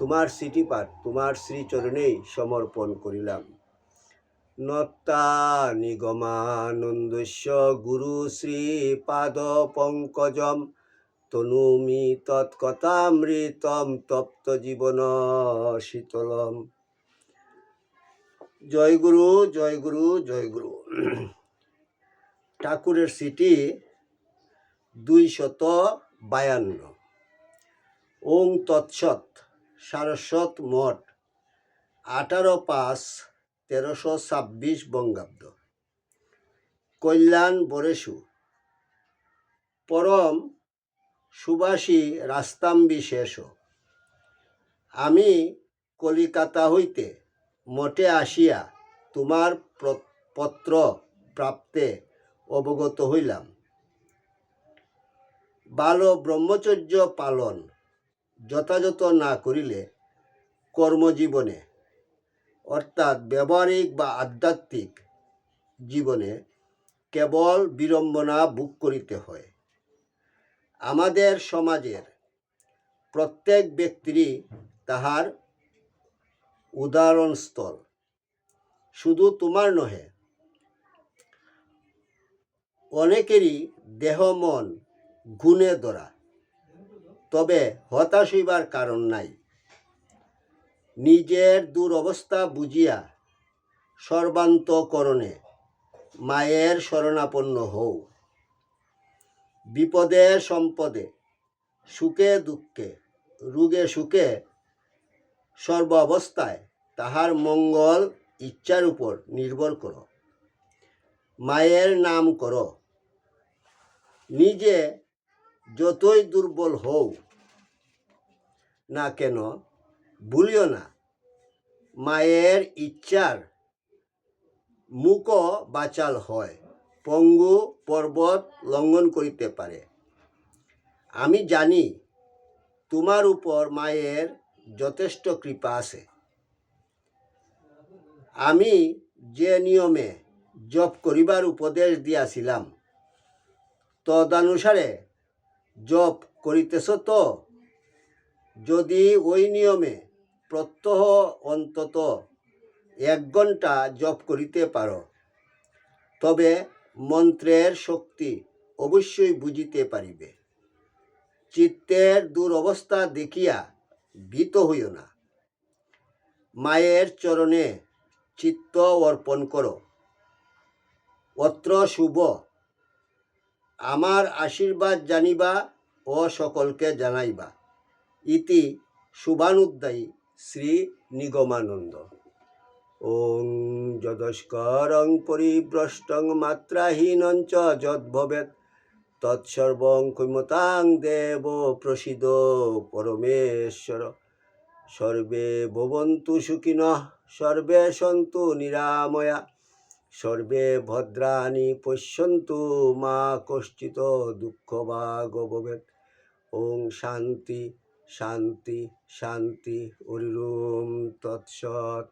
তোমার পাঠ তোমার শ্রীচরণেই সমর্পণ করিলাম। নত্তা নিগমানন্দস্য গুরু শ্রী পাদ পঙ্কজম তনুমি তৎকথামৃতম তপ্ত জীবন শীতলম। জয় গুরু জয় গুরু জয় গুরু। ঠাকুরের সিটি দুই শত বায়ান্ন। ওং তৎসৎ। সারস্বত মঠ, আঠারো পাঁচ তেরোশো ছাব্বিশ বঙ্গাব্দ। কল্যাণ বরেশু পরম সুবাসী রাস্তাম্বি শেষ। আমি কলিকাতা হইতে মঠে আসিয়া তোমার পত্র প্রাপ্তে অবগত হইলাম। বাল ব্রহ্মচর্য পালন যথাযথ না করিলে কর্মজীবনে, অর্থাৎ ব্যবহারিক বা আধ্যাত্মিক জীবনে কেবল বিড়ম্বনা ভোগ করিতে হয়। আমাদের সমাজের প্রত্যেক ব্যক্তিরই তাহার উদাহরণস্থল। শুধু তোমার নহে, অনেকেরই দেহ, মন গুণে ধরা তবে হতাশ হইবার কারণ নাই। নিজের দুরবস্থা বুঝিয়া সর্বান্তকরণে মায়ের শরণাপন্ন হও। বিপদে সম্পদে, সুখে দুঃখে, রোগে সুখে সর্ব অবস্থায় তাহার মঙ্গল ইচ্ছার উপর নির্ভর করো। মায়ের নাম করো। নিজে যতই দুর্বল হও না কেন, ভুলিও না। মায়ের ইচ্ছার মুখ বাচাল হয়, পঙ্গু পর্বত লঙ্ঘন করিতে পারে। আমি জানি তোমার উপর মায়ের যথেষ্ট কৃপা আছে। আমি যে নিয়মে জপ করিবার উপদেশ দিয়াছিলাম, তদানুসারে জপ করিতেছ তো? যদি ওই নিয়মে প্রত্যহ অন্তত এক ঘণ্টা জপ করিতে পারো, তবে মন্ত্রের শক্তি অবশ্যই বুঝিতে পারিবে। চিত্তের দুরবস্থা দেখিয়া ভীত হইও না। মায়ের চরণে চিত্ত অর্পণ করো। অত্র শুভ আমার আশীর্বাদ জানিবা ও সকলকে জানাইবা। ইতি শুভানুদ্দায়ী শ্রী নিগমানন্দ। ওং যদস্করং পরিভ্রষ্টং মাত্রাহীনং চ যদ্ভবেৎ। তৎসর্বং কৈমতাং দেব প্রসিদ পরমেশ্বর। সর্বে ভবন্তু সুখিনঃ, সর্বে সন্তু নিরাময়া। সর্বে ভদ্রাণি পশ্যন্তু মা কশ্চিত দুঃখ বা গভবেদ ওং শান্তি শান্তি শান্তি হরিম তৎসৎ।